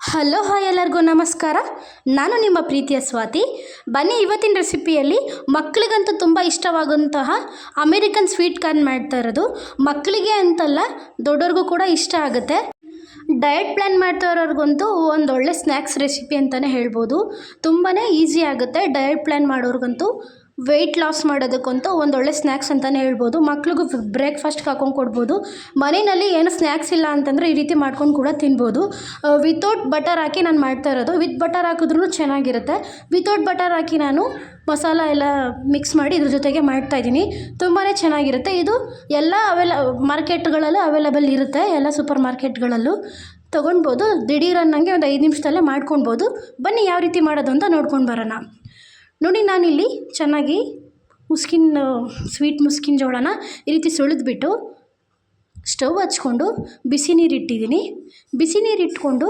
Hello hi ಎಲ್ಲರಿಗೂ ನಮಸ್ಕಾರ. ನಾನು ನಿಮ್ಮ ಪ್ರೀತಿಯ ಸ್ವಾತಿ. ಬನ್ನಿ ಇವತ್ತಿನ ರೆಸಿಪಿಯಲ್ಲಿ ಮಕ್ಕಳಿಗಂತೂ ತುಂಬ ಇಷ್ಟವಾಗುವಂತಹ ಅಮೇರಿಕನ್ ಸ್ವೀಟ್ ಕಾರ್ನ್ ಮಾಡ್ತಾ ಇರೋದು. ಮಕ್ಕಳಿಗೆ ಅಂತಲ್ಲ ದೊಡ್ಡವ್ರಿಗೂ ಕೂಡ ಇಷ್ಟ ಆಗುತ್ತೆ. ಡಯಟ್ ಪ್ಲ್ಯಾನ್ ಮಾಡ್ತಾ ಇರೋರ್ಗಂತೂ ಒಂದು ಒಳ್ಳೆ ಸ್ನ್ಯಾಕ್ಸ್ ರೆಸಿಪಿ ಅಂತಲೇ ಹೇಳ್ಬೋದು. ತುಂಬಾ ಈಸಿ ಆಗುತ್ತೆ ಡಯಟ್ ಪ್ಲ್ಯಾನ್ ಮಾಡೋರ್ಗಂತೂ. ವೆಯ್ಟ್ ಲಾಸ್ ಮಾಡೋದಕ್ಕಂತೂ ಒಂದು ಒಳ್ಳೆ ಸ್ನ್ಯಾಕ್ಸ್ ಅಂತಲೇ ಹೇಳ್ಬೋದು. ಮಕ್ಳಿಗೂ ಬ್ರೇಕ್ಫಾಸ್ಟ್ಗೆ ಹಾಕೊಂಡು ಕೊಡ್ಬೋದು. ಮನೆಯಲ್ಲಿ ಏನು ಸ್ನ್ಯಾಕ್ಸ್ ಇಲ್ಲ ಅಂತಂದರೆ ಈ ರೀತಿ ಮಾಡ್ಕೊಂಡು ಕೂಡ ತಿನ್ಬೋದು. ವಿತೌಟ್ ಬಟರ್ ಹಾಕಿ ನಾನು ಮಾಡ್ತಾ ಇರೋದು. ವಿತ್ ಬಟರ್ ಹಾಕಿದ್ರೂ ಚೆನ್ನಾಗಿರುತ್ತೆ. ವಿತೌಟ್ ಬಟರ್ ಹಾಕಿ ನಾನು ಮಸಾಲ ಎಲ್ಲ ಮಿಕ್ಸ್ ಮಾಡಿ ಇದ್ರ ಜೊತೆಗೆ ಮಾಡ್ತಾಯಿದ್ದೀನಿ ತುಂಬಾ ಚೆನ್ನಾಗಿರುತ್ತೆ. ಇದು ಎಲ್ಲ ಅವೆಲ, ಮಾರ್ಕೆಟ್ಗಳಲ್ಲೂ ಅವೈಲಬಲ್ ಇರುತ್ತೆ. ಎಲ್ಲ ಸೂಪರ್ ಮಾರ್ಕೆಟ್ಗಳಲ್ಲೂ ತೊಗೊಳ್ಬೋದು ದಿಢೀರನ್ನಂಗೆ ಒಂದು ಐದು ನಿಮಿಷದಲ್ಲೇ ಮಾಡ್ಕೊಳ್ಬೋದು ಬನ್ನಿ ಯಾವ ರೀತಿ ಮಾಡೋದು ಅಂತ ನೋಡ್ಕೊಂಡು ಬರೋಣ. ನೋಡಿ ನಾನಿಲ್ಲಿ ಚೆನ್ನಾಗಿ ಮುಸ್ಕಿನ ಸ್ವೀಟ್ ಮುಸ್ಕಿನ ಜೋಳನ ಈ ರೀತಿ ಸುಳಿದ್ಬಿಟ್ಟು ಸ್ಟವ್ ಹಚ್ಕೊಂಡು ಬಿಸಿ ನೀರು ಇಟ್ಟಿದ್ದೀನಿ ಬಿಸಿ ನೀರು ಇಟ್ಕೊಂಡು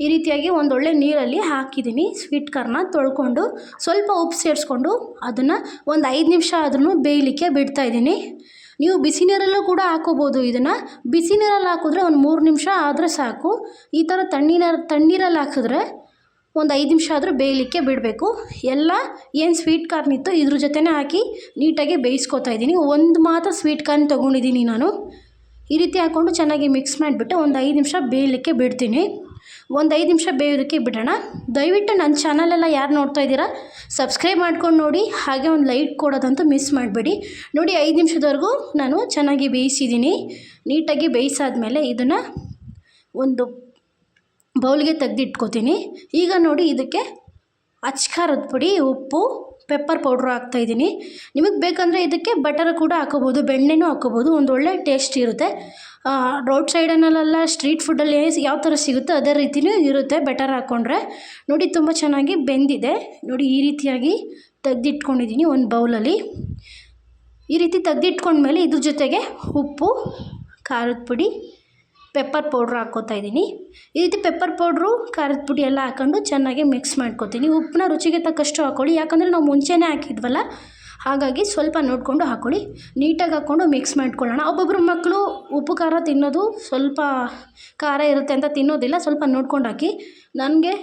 ಈ ರೀತಿಯಾಗಿ ಒಂದೊಳ್ಳೆ ನೀರಲ್ಲಿ ಹಾಕಿದ್ದೀನಿ ಸ್ವೀಟ್ ಕಾರ್ನ ತೊಳ್ಕೊಂಡು ಸ್ವಲ್ಪ ಉಪ್ಪು ಸೇರಿಸ್ಕೊಂಡು ಅದನ್ನು ಒಂದು ಐದು ನಿಮಿಷ ಆದ್ರೂ ಬೇಯಲಿಕ್ಕೆ ಬಿಡ್ತಾಯಿದ್ದೀನಿ ನೀವು ಬಿಸಿ ನೀರಲ್ಲೂ ಕೂಡ ಹಾಕೋಬೋದು. ಇದನ್ನು ಬಿಸಿ ನೀರಲ್ಲಿ ಹಾಕಿದ್ರೆ ಒಂದು ಮೂರು ನಿಮಿಷ ಆದರೆ ಸಾಕು. ಈ ಥರ ತಣ್ಣೀರ, ತಣ್ಣೀರಲ್ಲಿ ಹಾಕಿದ್ರೆ ಒಂದು ಐದು ನಿಮಿಷ ಆದರೂ ಬೇಯಲಿಕ್ಕೆ ಬಿಡಬೇಕು. ಎಲ್ಲ ಏನು ಸ್ವೀಟ್ ಕಾರ್ನ್ ಇತ್ತು ಇದ್ರ ಜೊತೆನೇ ಹಾಕಿ ನೀಟಾಗಿ ಬೇಯಿಸ್ಕೊತಾ ಇದ್ದೀನಿ. ಒಂದು ಮಾತ್ರ ಸ್ವೀಟ್ ಕಾರ್ನ್ ತೊಗೊಂಡಿದ್ದೀನಿ ನಾನು. ಈ ರೀತಿ ಹಾಕ್ಕೊಂಡು ಚೆನ್ನಾಗಿ ಮಿಕ್ಸ್ ಮಾಡಿಬಿಟ್ಟು ಒಂದು ಐದು ನಿಮಿಷ ಬೇಯಲಿಕ್ಕೆ ಬಿಡ್ತೀನಿ. ಒಂದು ಐದು ನಿಮಿಷ ಬೇಯೋದಕ್ಕೆ ಬಿಡೋಣ. ದಯವಿಟ್ಟು ನನ್ನ ಚಾನಲೆಲ್ಲ ಯಾರು ನೋಡ್ತಾ ಇದ್ದೀರಾ ಸಬ್ಸ್ಕ್ರೈಬ್ ಮಾಡ್ಕೊಂಡು ನೋಡಿ. ಹಾಗೆ ಒಂದು ಲೈಟ್ ಕೊಡೋದಂತೂ ಮಿಸ್ ಮಾಡಬೇಡಿ. ನೋಡಿ, ಐದು ನಿಮಿಷದವರೆಗೂ ನಾನು ಚೆನ್ನಾಗಿ ಬೇಯಿಸಿದ್ದೀನಿ. ನೀಟಾಗಿ ಬೇಯಿಸಾದ್ಮೇಲೆ ಇದನ್ನು ಒಂದು ಬೌಲ್ಗೆ ತೆಗ್ದಿಟ್ಕೋತೀನಿ. ಈಗ ನೋಡಿ ಇದಕ್ಕೆ ಅಚ್ಕಾರದ ಪುಡಿ, ಉಪ್ಪು ಪೆಪ್ಪರ್ ಪೌಡ್ರು ಹಾಕ್ತಾಯಿದ್ದೀನಿ ನಿಮಗೆ ಬೇಕಂದರೆ ಇದಕ್ಕೆ ಬಟರ್ ಕೂಡ ಹಾಕೋಬೋದು, ಬೆಣ್ಣೆನೂ ಹಾಕೋಬೋದು, ಒಂದು ಒಳ್ಳೆ ಟೇಸ್ಟ್ ಇರುತ್ತೆ. ರೋಡ್ ಸೈಡನಲ್ಲೆಲ್ಲ ಸ್ಟ್ರೀಟ್ ಫುಡ್ಡಲ್ಲಿ ಯಾವ ಥರ ಸಿಗುತ್ತೋ ಅದೇ ರೀತಿಯೂ ಇರುತ್ತೆ ಬೆಟರ್ ಹಾಕ್ಕೊಂಡ್ರೆ ನೋಡಿ ತುಂಬ ಚೆನ್ನಾಗಿ ಬೆಂದಿದೆ. ನೋಡಿ ಈ ರೀತಿಯಾಗಿ ತೆಗೆದಿಟ್ಕೊಂಡಿದ್ದೀನಿ ಒಂದು ಬೌಲಲ್ಲಿ ಈ ರೀತಿ ತೆಗ್ದಿಟ್ಕೊಂಡ್ಮೇಲೆ ಇದ್ರ ಜೊತೆಗೆ ಉಪ್ಪು, ಖಾರದ ಪುಡಿ ಪೆಪ್ಪರ್ ಪೌಡ್ರ್ ಹಾಕ್ಕೋತಾ ಇದ್ದೀನಿ. ಈ ರೀತಿ ಪೆಪ್ಪರ್ ಪೌಡ್ರು ಖಾರದ ಪುಡಿ ಎಲ್ಲ ಹಾಕ್ಕೊಂಡು ಚೆನ್ನಾಗಿ ಮಿಕ್ಸ್ ಮಾಡ್ಕೊತೀನಿ. ಉಪ್ಪನ್ನ ರುಚಿಗೆ ತಕ್ಕಷ್ಟು ಹಾಕ್ಕೊಳ್ಳಿ ಯಾಕಂದರೆ ನಾವು ಮುಂಚೆನೇ ಹಾಕಿದ್ವಲ್ಲ, ಹಾಗಾಗಿ ಸ್ವಲ್ಪ ನೋಡಿಕೊಂಡು ಹಾಕ್ಕೊಳ್ಳಿ ನೀಟಾಗಿ ಹಾಕ್ಕೊಂಡು ಮಿಕ್ಸ್ ಮಾಡ್ಕೊಳ್ಳೋಣ. ಒಬ್ಬೊಬ್ಬರು ಮಕ್ಕಳು ಉಪ್ಪು, ಖಾರ ತಿನ್ನೋದು ಸ್ವಲ್ಪ ಖಾರ ಇರುತ್ತೆ ಅಂತ ತಿನ್ನೋದಿಲ್ಲ, ಸ್ವಲ್ಪ ನೋಡ್ಕೊಂಡು ಹಾಕಿ. ನನಗೆ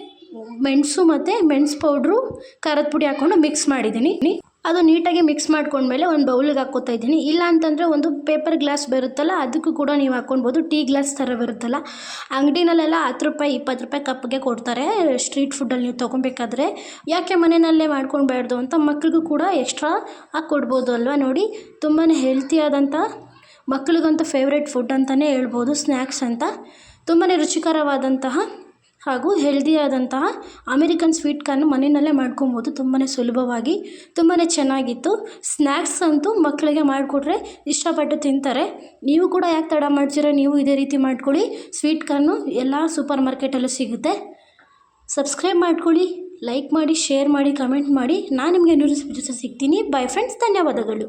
ಮೆಣಸು ಮತ್ತು ಮೆಣಸು ಪೌಡ್ರು ಖಾರದ ಪುಡಿ ಹಾಕ್ಕೊಂಡು ಮಿಕ್ಸ್ ಮಾಡಿದ್ದೀನಿ. ಅದು ನೀಟಾಗಿ ಮಿಕ್ಸ್ ಮಾಡ್ಕೊಂಡ್ಮೇಲೆ ಒಂದು ಬೌಲಿಗೆ ಹಾಕ್ಕೋತಾ ಇದ್ದೀನಿ. ಇಲ್ಲ ಅಂತಂದರೆ ಒಂದು ಪೇಪರ್ ಗ್ಲಾಸ್ ಬರುತ್ತಲ್ಲ, ಅದಕ್ಕೂ ಕೂಡ ನೀವು ಹಾಕ್ಕೊಳ್ಬೋದು. ಟೀ ಗ್ಲಾಸ್ ಥರ ಬರುತ್ತಲ್ಲ. ಅಂಗಡಿನಲ್ಲೆಲ್ಲ ಹತ್ತು ರೂಪಾಯಿ, ಇಪ್ಪತ್ತು ರೂಪಾಯಿ ಕಪ್ಗೆ ಕೊಡ್ತಾರೆ. ಸ್ಟ್ರೀಟ್ ಫುಡ್ಡಲ್ಲಿ ನೀವು ತೊಗೊಬೇಕಾದ್ರೆ. ಯಾಕೆ ಮನೆಯಲ್ಲೇ ಮಾಡ್ಕೊಳ್ಬಾರ್ದು ಅಂತ ಮಕ್ಳಿಗೂ ಕೂಡ ಎಕ್ಸ್ಟ್ರಾ ಹಾಕಿ ಕೊಡ್ಬೋದು ಅಲ್ವಾ ನೋಡಿ. ತುಂಬಾ ಹೆಲ್ತಿಯಾದಂಥ ಮಕ್ಳಿಗಂತೂ ಫೇವ್ರೆಟ್ ಫುಡ್ ಅಂತಲೇ ಹೇಳ್ಬೋದು ಸ್ನ್ಯಾಕ್ಸ್ ಅಂತ. ತುಂಬಾ ರುಚಿಕರವಾದಂತಹ ಹಾಗೂ ಹೆಲ್ದಿಯಾದಂತಹ ಅಮೇರಿಕನ್ ಸ್ವೀಟ್ ಕಾರ್ನ್ ಮನೆಯಲ್ಲೇ ಮಾಡ್ಕೊಬೋದು. ತುಂಬಾ ಸುಲಭವಾಗಿ ತುಂಬಾ ಚೆನ್ನಾಗಿತ್ತು. ಸ್ನ್ಯಾಕ್ಸ್ ಅಂತೂ ಮಕ್ಕಳಿಗೆ ಮಾಡಿಕೊಟ್ರೆ ಇಷ್ಟಪಟ್ಟು ತಿಂತಾರೆ. ನೀವು ಕೂಡ ಯಾಕೆ ತಡ ಮಾಡ್ತೀರ? ನೀವು ಇದೇ ರೀತಿ ಮಾಡ್ಕೊಳ್ಳಿ. ಸ್ವೀಟ್ ಕಾರ್ನು ಎಲ್ಲ ಸೂಪರ್ ಮಾರ್ಕೆಟಲ್ಲೂ ಸಿಗುತ್ತೆ. ಸಬ್ಸ್ಕ್ರೈಬ್ ಮಾಡ್ಕೊಳ್ಳಿ ಲೈಕ್ ಮಾಡಿ ಶೇರ್ ಮಾಡಿ ಕಮೆಂಟ್ ಮಾಡಿ. ನಾನು ನಿಮಗೆ ನ್ಯೂಸ್ ಸಿಗ್ತೀನಿ. ಬೈ ಫ್ರೆಂಡ್ಸ್ ಧನ್ಯವಾದಗಳು.